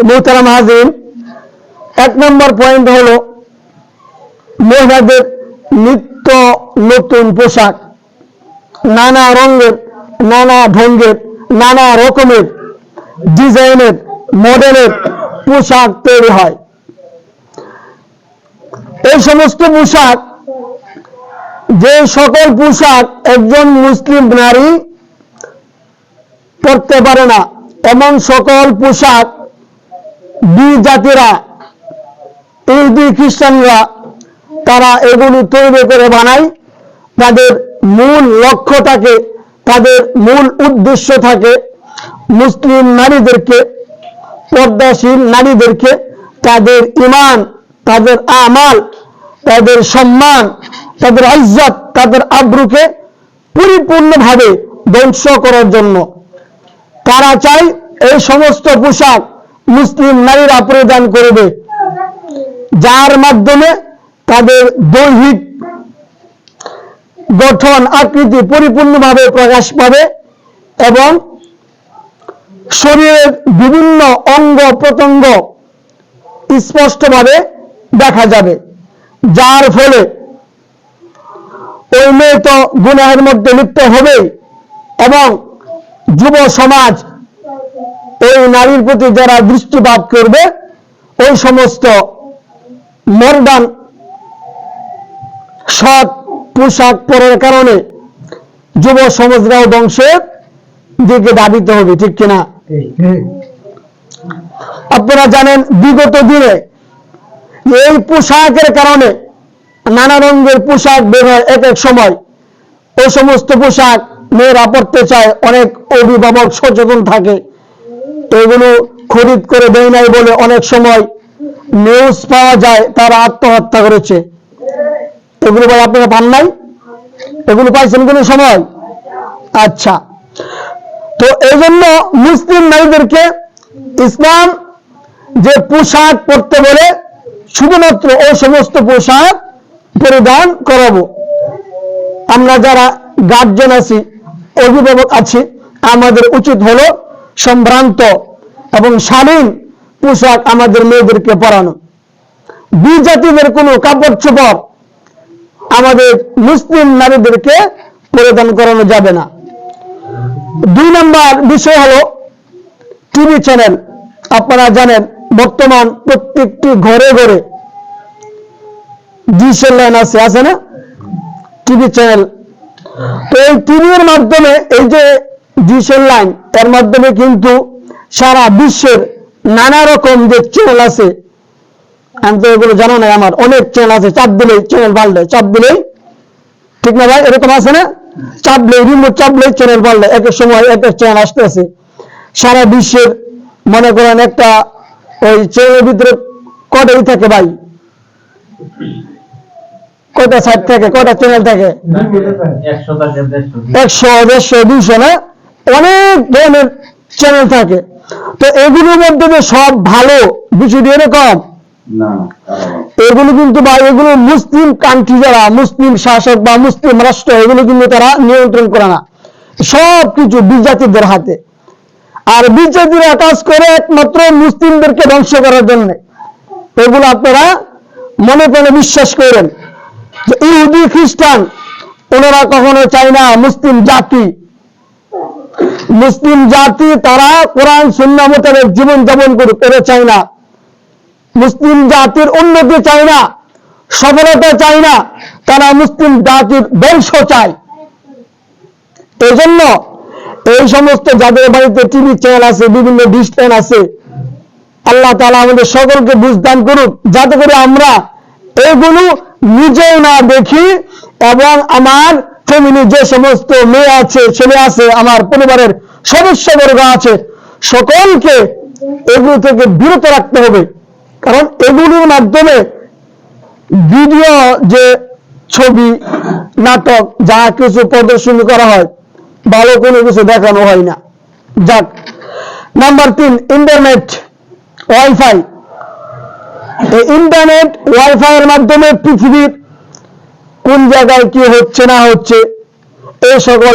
মোহতারাম হাজির এক নম্বর পয়েন্ট হলো মহিলাদের নিত্য নতুন পোশাক। নানা রঙের, নানা ভঙ্গের, নানা রকমের ডিজাইনের, মডেলের পোশাক তৈরি হয়। এই সমস্ত পোশাক, যে সকল পোশাক একজন মুসলিম নারী পরতে পারে না, এমন সকল পোশাক দুই জাতিরা ইহুদি, খ্রিস্টানরা, তারা এগুলি তৈরি করে বানায়। তাদের মূল লক্ষ্য থাকে, তাদের মূল উদ্দেশ্য থাকে মুসলিম নারীদেরকে পর্দাশীল নারীদেরকে তাদের ইমান তাদের আমাল, তাদের সম্মান, তাদের ইজ্জত, তাদের আব্রুকে পরিপূর্ণভাবে ধ্বংস করার জন্য। তারা চায় এই সমস্ত পোশাক মুসলিম নারীরা পরিধান করবে। যার মাধ্যমে তাদের দৈহিক গঠন, আকৃতি পরিপূর্ণভাবে প্রকাশ পাবে এবং শরীরের বিভিন্ন অঙ্গ প্রত্যঙ্গ স্পষ্টভাবে দেখা যাবে। যার ফলে ওই মেয়ে তো গুনাহের মধ্যে লিপ্ত হবে এবং যুব সমাজ ওই নারীর প্রতি যারা দৃষ্টিপাত করবে, ওই সমস্ত মর্দান সৎ পোশাক পরার কারণে যুব সমাজরাও ধ্বংসের দিকে দাবিত হবে, ঠিক কিনা? আপনারা জানেন, বিগত দিনে এই পোশাকের কারণে নানা রঙের পোশাক বের হয় এক এক সময়। ওই সমস্ত পোশাক মেয়েরা পড়তে চায়, অনেক অভিভাবক সচেতন থাকে। এগুলো খরিদ করে দেয় নাই বলে অনেক সময় নিউজ পাওয়া যায়, তারা আত্মহত্যা করেছে। এগুলো ভাই আপনারা পান নাই? এগুলো পাইছেন কোনো সময়? আচ্ছা। তো এই জন্য মুসলিম নারীদেরকে ইসলাম যে পোশাক পরতে বলে, শুধুমাত্র ওই সমস্ত পোশাক পরিধান করাবো। আমরা যারা গার্জেন আছি, অভিভাবক আছি, আমাদের উচিত হলো সম্ভ্রান্ত এবং শালীন পোশাক আমাদের মেয়েদেরকে পরানো। বিজাতিদের কোনো কাপড় চোপড় আমাদের মুসলিম নারীদেরকে পরিধান করানো যাবে না। দুই নম্বর বিষয় হলো টিভি চ্যানেল। আপনারা জানেন, বর্তমান প্রত্যেকটি ঘরে ঘরে ডিসেল লাইন আছে আছে না? TV channel. তো এই টিভির মাধ্যমে এই যে ডিসেল লাইন এর মাধ্যমে কিন্তু সারা বিশ্বের নানা রকম যে চ্যানেল আছে আমি তো এগুলো জানো না আমার অনেক চ্যানেল আছে চাপ দিলেই চ্যানেল পাল্টে চাপ দিলেই ঠিক না ভাই এরকম আছে না? চাপলে রিমোট চাপলে চ্যানেল পাল্টে এক এক সময় এক এক চ্যানেল আসতে আছে সারা বিশ্বের মনে করেন একটা ওই চ্যানেলের ভিতরে কটাই থাকে ভাই? কটা সাইড থাকে কটা চ্যানেল থাকে? একশো দেড়শো দেড়শো। না? অনেক ধরনের চ্যানেল থাকে। তো এগুলোর মধ্যে যে সব ভালো বিষয়টি এরকম এগুলো কিন্তু বা এগুলো মুসলিম কান্ট্রি যারা মুসলিম শাসক বা মুসলিম রাষ্ট্র এগুলো কিন্তু তারা নিয়ন্ত্রণ করে না। সব কিছু বিজাতিদের হাতে। আর বিজাতিরা কাজ করে একমাত্র মুসলিমদেরকে ধ্বংস করার জন্য। এগুলো আপনারা মনে প্রাণে বিশ্বাস করেন। যে ইহুদি খ্রিস্টান ওনারা কখনো চায় না মুসলিম জাতি মুসলিম জাতি তারা কোরআন সুন্না মোতাবেক জীবন যাপন এটা চায় না। মুসলিম জাতির উন্নতি চায় না, সফলতা চায় না, তারা মুসলিম জাতির বংশ চায়। এই জন্য এই সমস্ত যাদের বাড়িতে টিভি চ্যানেল আছে, বিভিন্ন ডিশ চ্যানেল আছে, আল্লাহ তালা আমাদের সকলকে বুঝদান করুক, যাতে করে আমরা এগুলো নিজেও না দেখি এবং আমার ফ্যামিলি যে সমস্ত মেয়ে আছে, ছেলে আছে, আমার পরিবারের সদস্যবর্গ আছে, সকলকে এগুলো থেকে বিরত রাখতে হবে। কারণ এগুলির মাধ্যমে ভিডিও যে ছবি, নাটক, যা কিছু প্রদর্শনী করা হয়, ভালো কোনো কিছু দেখানো হয় না। যাক, নাম্বার তিন, ইন্টারনেট, ওয়াইফাই। ইন্টারনেট ওয়াইফাই এর মাধ্যমে পৃথিবীর কোন জায়গায় কি হচ্ছে না হচ্ছে, এই সকল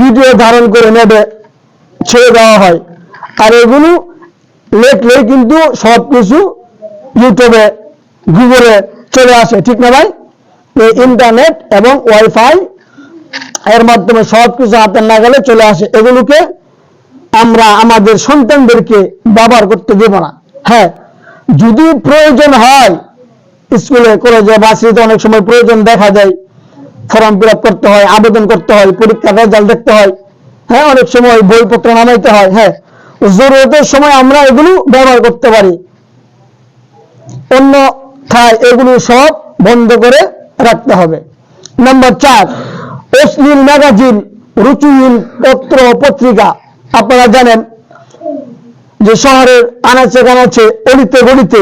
ভিডিও ধারণ করে নেবে, ছেড়ে দেওয়া হয়। আর এগুলো লেখলেই কিন্তু সব কিছু ইউটিউবে, গুগলে চলে আসে, ঠিক না ভাই? ইন্টারনেট এবং ওয়াইফাই এর মাধ্যমে সব কিছু হাতের নাগালে চলে আসে। এগুলোকে আমরা আমাদের সন্তানদেরকে ব্যবহার করতে দেব না। হ্যাঁ যদি প্রয়োজন হয় স্কুলে, কলেজে বাসিতে অনেক সময় প্রয়োজন দেখা যায়। ফর্ম ফিল করতে হয়, আবেদন করতে হয়, পরীক্ষার রেজাল্ট দেখতে হয়। হ্যাঁ অনেক সময় বইপত্র নামাইতে হয় হ্যাঁ। জরুরতের সময় আমরা এগুলো ব্যবহার করতে পারি। অন্যথায় এগুলো সব বন্ধ করে রাখতে হবে। নাম্বার চার, অশ্লীল ম্যাগাজিন, রুচিহীন পত্র, পত্রিকা। আপনারা জানেন যে শহরের আনাচে কানাচে অলিতে গলিতে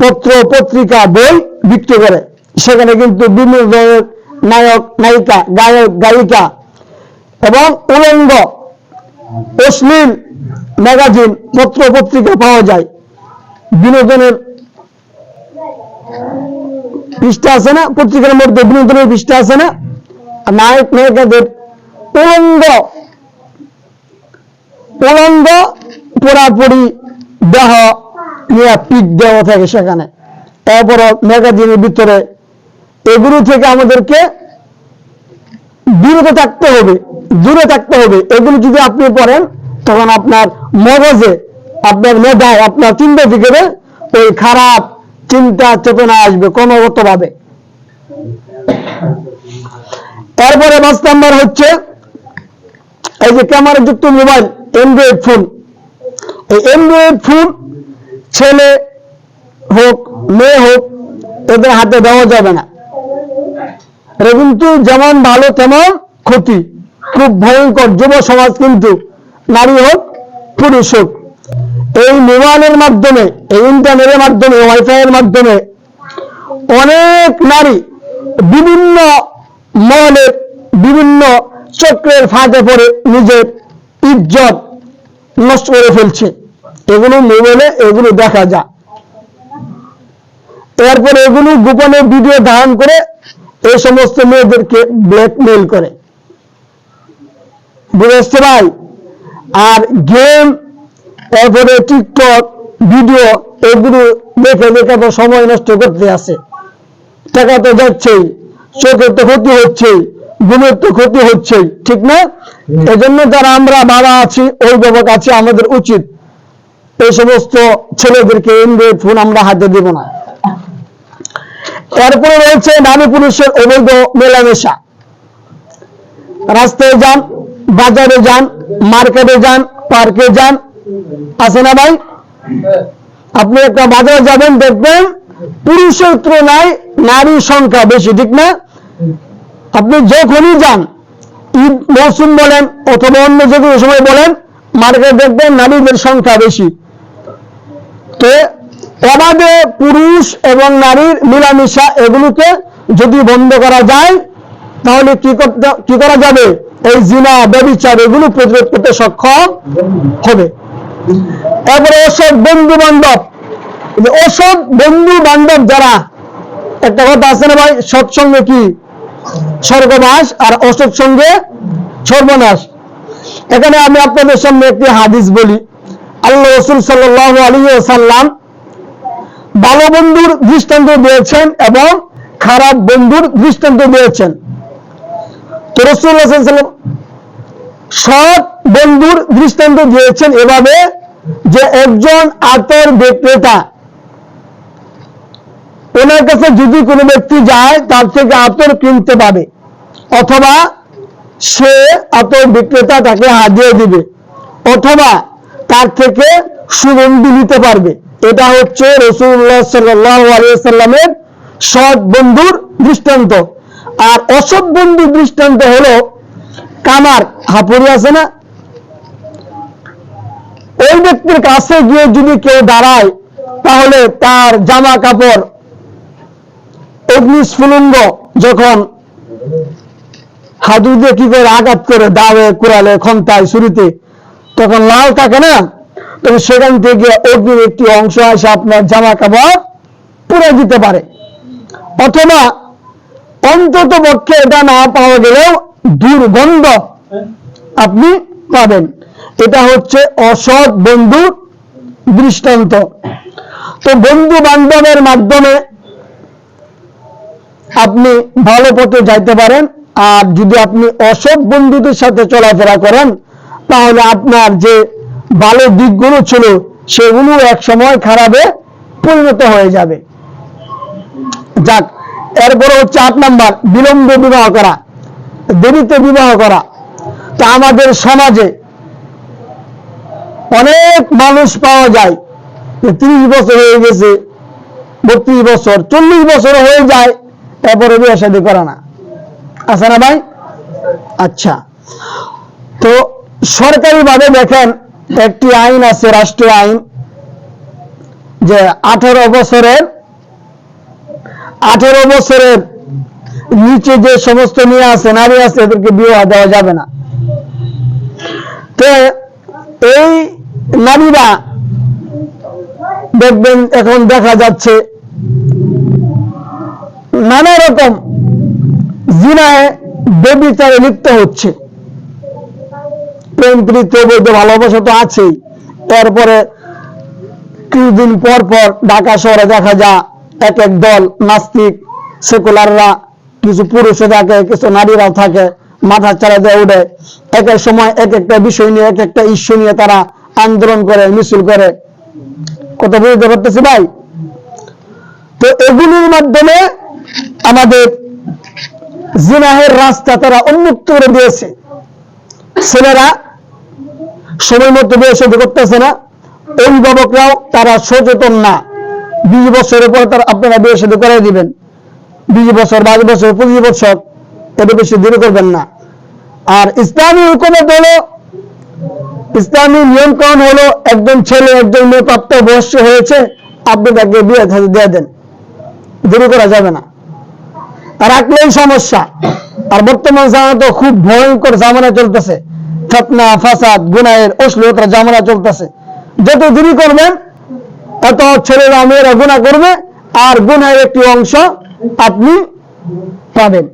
পত্র, পত্রিকা, বই বিক্রি করে। সেখানে কিন্তু বিভিন্ন ধরনের নায়ক, নায়িকা, গায়ক, গায়িকা এবং উলঙ্গ, অশ্লীল ম্যাগাজিন, পত্র, পত্রিকা পাওয়া যায়। বিনোদনের পৃষ্ঠা আছে না? পত্রিকার মধ্যে বিনোদনের পৃষ্ঠা আছে না? নায়ক, নায়িকাদের উলঙ্গ উলঙ্গ পুরাপুরি দেহ নিয়ে পিক দেওয়া থাকে সেখানে। তারপর ম্যাগাজিনের ভিতরে এগুলো থেকে আমাদেরকে বিরত থাকতে হবে, দূরে থাকতে হবে। এগুলো যদি আপনি পড়েন, তখন আপনার মগজে, আপনার মেধায়, আপনার চিন্তা থেকে ওই খারাপ চিন্তা, চেতনা আসবে ক্রমাগত ভাবে তারপরে পাঁচ নাম্বার হচ্ছে, এই যে ক্যামেরা যুক্ত মোবাইল অ্যান্ড্রয়েড ফোন এই অ্যান্ড্রয়েড ফোন ছেলে হোক, মেয়ে হোক এদের হাতে দেওয়া যাবে না। এটা কিন্তু যেমন ভালো, তেমন ক্ষতি। খুব ভয়ঙ্কর যুব সমাজ কিন্তু নারী হোক, পুরুষ হোক। এই মোবাইলের মাধ্যমে, এই ইন্টারনেটের মাধ্যমে ওয়াইফাই এর মাধ্যমে অনেক নারী বিভিন্ন মহলের বিভিন্ন চক্রের ফাঁদে পড়ে নিজের ইজ্জত নষ্ট করে ফেলছে। এগুলো মোবাইলে এগুলো দেখা যায়। এরপরে এগুলো গোপনে ভিডিও ধারণ করে এই সমস্ত মেয়েদেরকে ব্ল্যাকমেল করে। বুঝতে ভাই? আর গেম এরপরে টিকটক ভিডিও এগুলো দেখে দেখে তো সময় নষ্ট করতে আছে টাকা তো যাচ্ছেই চোখের তো ক্ষতি হচ্ছেই গুণের তো ক্ষতি হচ্ছেই ঠিক না? এজন্য যারা আমরা বাবা আছি অভিভাবক আছি আমাদের উচিত এই সমস্ত ছেলেদেরকে এন্ড্রয়েড ফোন আমরা হাতে দেব না। এরপরে রয়েছে নারী পুরুষের অবৈধ মেলামেশা। রাস্তায় যান, বাজারে যান, মার্কেটে যান, পার্কে যান, আছে না ভাই? আপনি একটা বাজারে যাবেন, দেখবেন পুরুষের তুলনায় নারীর সংখ্যা বেশি, ঠিক না? আপনি যখনই যান, ঈদ মৌসুম বলেন অথবা অন্য যে কোনো সময় বলেন, মার্কেট দেখবেন নারীদের সংখ্যা বেশি। তো অবাধে পুরুষ এবং নারীর মিলামিশা এগুলোকে যদি বন্ধ করা যায়, তাহলে কি করতে, কি করা যাবে? এই জিনা, ব্যবিচার এগুলো প্রতিরোধ করতে সক্ষম হবে। তারপরে ওসব বন্ধু বান্ধব ওসব বন্ধু বান্ধব যারা, একটা কথা আছে না ভাই সৎসঙ্গে কি? স্বর্গবাস আর অসৎসঙ্গে সর্বনাশ। এখানে আমি আপনাদের সামনে একটি হাদিস বলি। আল্লাহ রসুল সাল্লাহ আলী সাল্লাম ভালো বন্ধুর দৃষ্টান্ত দিয়েছেন এবং খারাপ বন্ধুর দৃষ্টান্ত দিয়েছেন। তো রসুল্লাহ সাল্লাম সৎ বন্ধুর দৃষ্টান্ত দিয়েছেন এভাবে যে একজন আতর বিক্রেতা ওনার কাছে যদি কোনো ব্যক্তি যায়, তার থেকে আতর কিনতে পাবে অথবা সে আতর বিক্রেতা তাকে হাজিয়ে দিবে। অথবা তার থেকে সুগন্ধি নিতে পারবে। এটা হচ্ছে রসুল্লাহ সাল্লামের সৎ বন্ধুর দৃষ্টান্ত। আর অসৎ বন্ধুর দৃষ্টান্ত হলো কামার। হাপুরি আছে না? ওই ব্যক্তির কাছে গিয়ে যদি কেউ দাঁড়ায়, তাহলে তার জামা কাপড় অগ্নিস্ফুলঙ্গ যখন হাদু দিয়ে কি করে আঘাত করে দাওয়ে কুড়ালে খন্তায় ছুরিতে তখন লাল থাকে না তখন সেখান থেকে অগ্নির একটি অংশ আসে আপনার জামা কাপড় পুড়ে দিতে পারে। অথবা অন্তত পক্ষে এটা না পাওয়া গেলেও দুর্গন্ধ আপনি পাবেন। এটা হচ্ছে অসৎ বন্ধুর দৃষ্টান্ত। তো বন্ধু বান্ধবের মাধ্যমে আপনি ভালো পথে যাইতে পারেন, আর যদি আপনি অসৎ বন্ধুদের সাথে চলাফেরা করেন তাহলে আপনার যে ভালো দিকগুলো ছিল সেগুলো এক সময় খারাপে পরিণত হয়ে যাবে। যাক, এরপরে হচ্ছে আট নাম্বার, বিলম্ব বিবাহ করা, দেরিতে বিবাহ করা। তা আমাদের সমাজে অনেক মানুষ পাওয়া যায় ত্রিশ বছর হয়ে গেছে, বত্রিশ বছর, চল্লিশ বছর হয়ে যায়, তারপরে বিয়ে শাদী করে না। আছে না ভাই? আচ্ছা। তো সরকারি ভাবে দেখেন একটি আইন আছে, রাষ্ট্রীয় আইন, যে আঠারো বছরের আঠারো বছরের নিচে যে সমস্ত মেয়ে আছে, নারী আছে, এদেরকে বিবাহ দেওয়া যাবে না। তো এই নারীরা দেখবেন এখন দেখা যাচ্ছে, নানা রকম জিনায় বেবিচারে লিপ্ত হচ্ছে। ভালোবাসা তো আছেই। তারপরে কিছুদিন পর পর ঢাকা শহরে দেখা এক এক দল, নাস্তিক, সেকুলাররা, কিছু থাকে, কিছু নারীরাও থাকে, মাথা দিয়ে উঠে। এক এক সময় এক একটা বিষয় নিয়ে, এক একটা ইস্যু নিয়ে তারা আন্দোলন করে, মিছিল করে। কথা বুঝতে পারতেছি ভাই? তো এগুলির মাধ্যমে আমাদের জিনাহের রাস্তা তারা উন্মুক্ত করে দিয়েছে। ছেলেরা সময় মতো বিয়ে শাদী করতেছে না, অভিভাবকরাও তারা সচেতন না। বিশ বছরের পর তারা আপনারা বিয়ে শাদী করে দিবেন। বিশ বছর, বাইশ বছর, পঁচিশ বছর এটা বেশি দেরি করবেন না। আর ইসলামী হুকুমত হলো, ইসলামী নিয়ম কানুন হলো, একজন ছেলে, একজন মেয়ে প্রাপ্ত বয়স্ক হয়েছে, আপনি তাকে বিয়ে দিয়ে দেন। দেরি করা যাবে না। রাখলেই সমস্যা। আর বর্তমান জামানা তো খুব ভয়ঙ্কর জামানা চলতেছে। ফতনা ফাসাদ, গুনাহের অশ্লীলতার জামানা চলতেছে। যত দেরি করবেন এত ছেলেরা, মেয়েরা গুণা করবে, আর গুনাহের একটি অংশ আপনি পাবেন।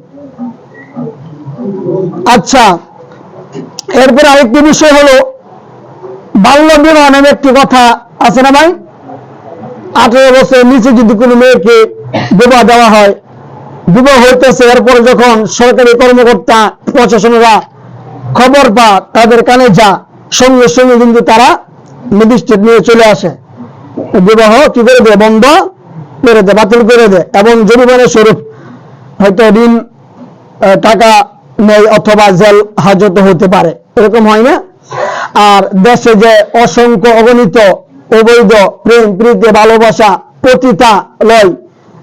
আচ্ছা এরপর আরেকটি বিষয় হলো বাল্য বিবাহ নামে একটি কথা আছে না ভাই? আঠেরো বছরের নিচে যদি কোনো মেয়েকে বিবাহ দেওয়া হয়, বিবাহ হইতেছে, এরপরে যখন সরকারি কর্মকর্তা, প্রশাসনেরা খবর পা তাদের কানে যা, সঙ্গে সঙ্গে কিন্তু তারা ম্যাজিস্ট্রেট নিয়ে চলে আসে। বিবাহ কি করে দেয়? বন্ধ করে দেয়, বাতিল করে দেয়। এবং জরিমানা স্বরূপ হয়তো ঋণ টাকা নেই অথবা জেল হাজত হতে পারে। এরকম হয় না? আর দেশে যে অসংখ্য অগণিত, অবৈধ, প্রেম, প্রীতি, ভালোবাসা পতিতা লয়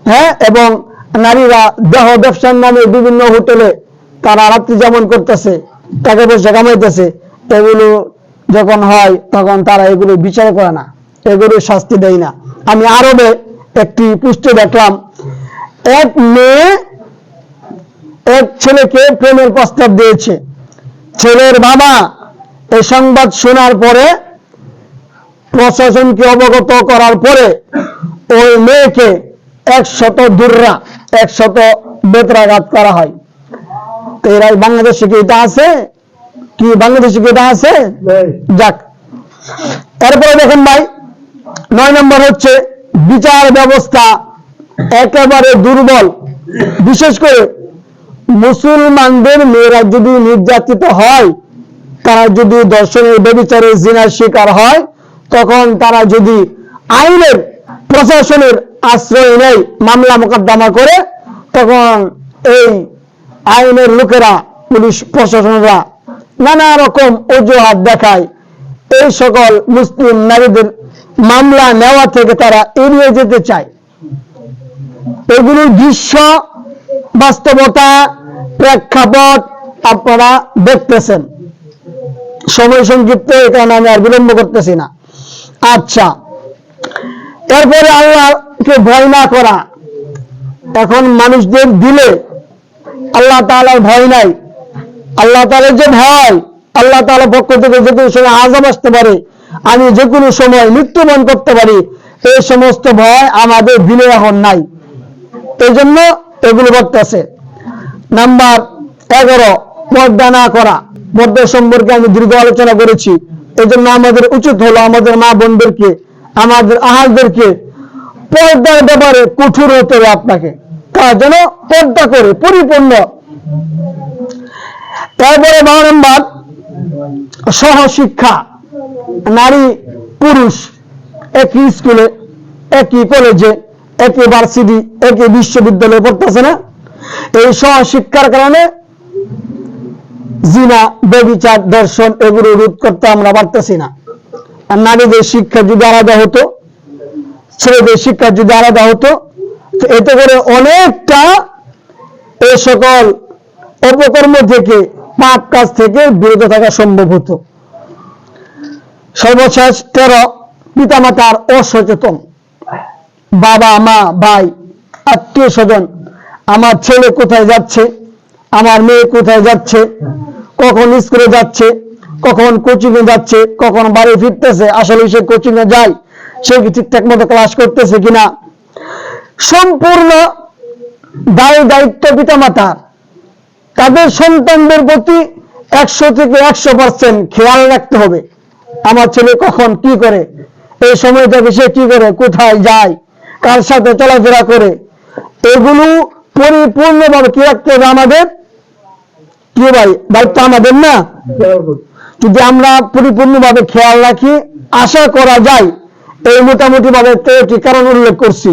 হ্যাঁ? এবং নারীরা দেহ ব্যবসার নামে বিভিন্ন হোটেলে তারা রাত্রি যেমন করতেছে। টাকা পয়সা কামাইতেছে, এগুলো যখন হয়, তখন তারা এগুলো বিচার করে না, এগুলো শাস্তি দেয় না। আমি আরবে একটি পুষ্টে দেখলাম, এক মেয়ে এক ছেলেকে প্রেমের প্রস্তাব দিয়েছে। ছেলের বাবা এই সংবাদ শোনার পরে প্রশাসনকে অবগত করার পরে ওই মেয়েকে একশত দুর্রা, একশত বেতরাঘাত করা হয়। তো এরা বাংলাদেশে কি এটা আছে? কি বাংলাদেশে কি এটা আছে? যাক। এরপরে দেখেন ভাই নয় নম্বর হচ্ছে বিচার ব্যবস্থা একেবারে দুর্বল। বিশেষ করে মুসলমানদের মেয়েরা যদি নির্যাতিত হয় তারা যদি দর্শনের ব্যবচারের জিনার শিকার হয় তখন তারা যদি আইনের প্রশাসনের আশ্রয় নেয় মামলা মোকদ্দমা করে তখন এই আইনের লোকেরা, পুলিশ প্রশাসনরা নানা রকম অজুহাত দেখায়। এই সকল মুসলিম নারীদের মামলা নেওয়া থেকে তারা এড়িয়ে যেতে চায়। এগুলোর দৃশ্য, বাস্তবতা, প্রেক্ষাপট আপনারা দেখতেছেন। সময় সংক্ষিপ্ত, এই কারণে আমি আর বিলম্ব করতেছি না। আচ্ছা এরপরে আল্লাহকে ভয় না করা। এখন মানুষদের দিলে আল্লাহ তাআলার ভয় নাই। আল্লাহ তাআলার যে ভয়, আল্লাহ তাআলার পক্ষ থেকে যে কোনো সময় আজাব আসতে পারে। আমি যে কোনো সময় মৃত্যুবরণ করতে পারি। এই সমস্ত ভয় আমাদের দিলে এখন নাই। এই জন্য এগুলো বলতেছে। নাম্বার এগারো, পর্দা না করা। পর্দা সম্পর্কে আমি দীর্ঘ আলোচনা করেছি। এই জন্য আমাদের উচিত হলো আমাদের মা বোনদেরকে, আমাদের আহাজদেরকে পর্দার ব্যাপারে কঠোর হতে হবে আপনাকে। জন্য পর্দা করে, পরিপূর্ণ। তারপরে বারো নম্বর, সহশিক্ষা, নারী, পুরুষ, একই স্কুলে, একই কলেজে, একই ভার্সিটি, একই বিশ্ববিদ্যালয়ে পড়তেছে না। এই সহশিক্ষার কারণে জিনা, ব্যবিচার, দর্শন এগুলো রোধ করতে আমরা পারতেছি না। নারীদের শিক্ষা যদি আলাদা হতো, ছেলেদের শিক্ষা যদি আলাদা হতো এতে করে অনেকটা এ সকল অপকর্ম থেকে, পাপ কাজ থেকে বিরত থাকা সম্ভব হতো। সর্বশেষ তেরো, পিতামাতার অসচেতন। বাবা, মা, ভাই, আত্মীয় স্বজন, আমার ছেলে কোথায় যাচ্ছে? আমার মেয়ে কোথায় যাচ্ছে? কখন স্কুলে যাচ্ছে? কখন কোচিং এ যাচ্ছে? কখন বাড়ি ফিরতেছে? আসলে সে কোচিং এ যায়? সে কি ঠিকঠাক মতো ক্লাস করতেছে কিনা? সম্পূর্ণ দায় দায়িত্ব পিতামাতার। তাদের সন্তানদের প্রতি একশো থেকে একশো পার্সেন্ট খেয়াল রাখতে হবে। আমার ছেলে কখন কি করে? এই সময়টাকে সে কি করে? কোথায় যায়? কার সাথে চলাফেরা করে? এগুলো পরিপূর্ণভাবে কি রাখতে হবে আমাদের? কি ভাই, দায়িত্ব আমাদের না? যদি আমরা পরিপূর্ণভাবে খেয়াল রাখি, আশা করা যায়, এই মোটামুটি ভাবে কারণ উল্লেখ করছি।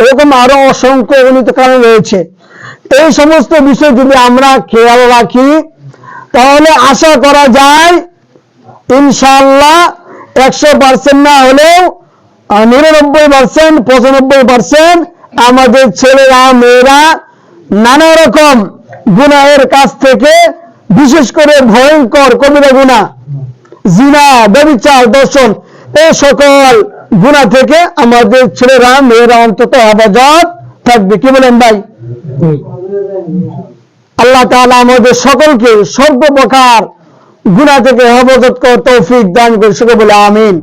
এরকম আরও অসংখ্য গণিত কারণ রয়েছে। এই সমস্ত বিষয় যদি আমরা খেয়াল রাখি, তাহলে আশা করা যায় ইনশাল্লাহ একশো পার্সেন্ট না হলেও নিরানব্বই পার্সেন্ট পঁচানব্বই পার্সেন্ট আমাদের ছেলেরা, মেয়েরা নানা রকম গুনাহের কাছ থেকে, বিশেষ করে ভয়ঙ্কর কবিরা গুণা জিনা, ব্যবিচার, দর্শন এই সকল গুণা থেকে আমাদের ছেলেরা, মেয়েরা অন্তত হেফাজত থাকবে। কি বলেন ভাই? আল্লাহ তালা আমাদের সকলকে সর্বপ্রকার গুণা থেকে হেফাজত করার তৌফিক দান করে সেটা বলে আমিন।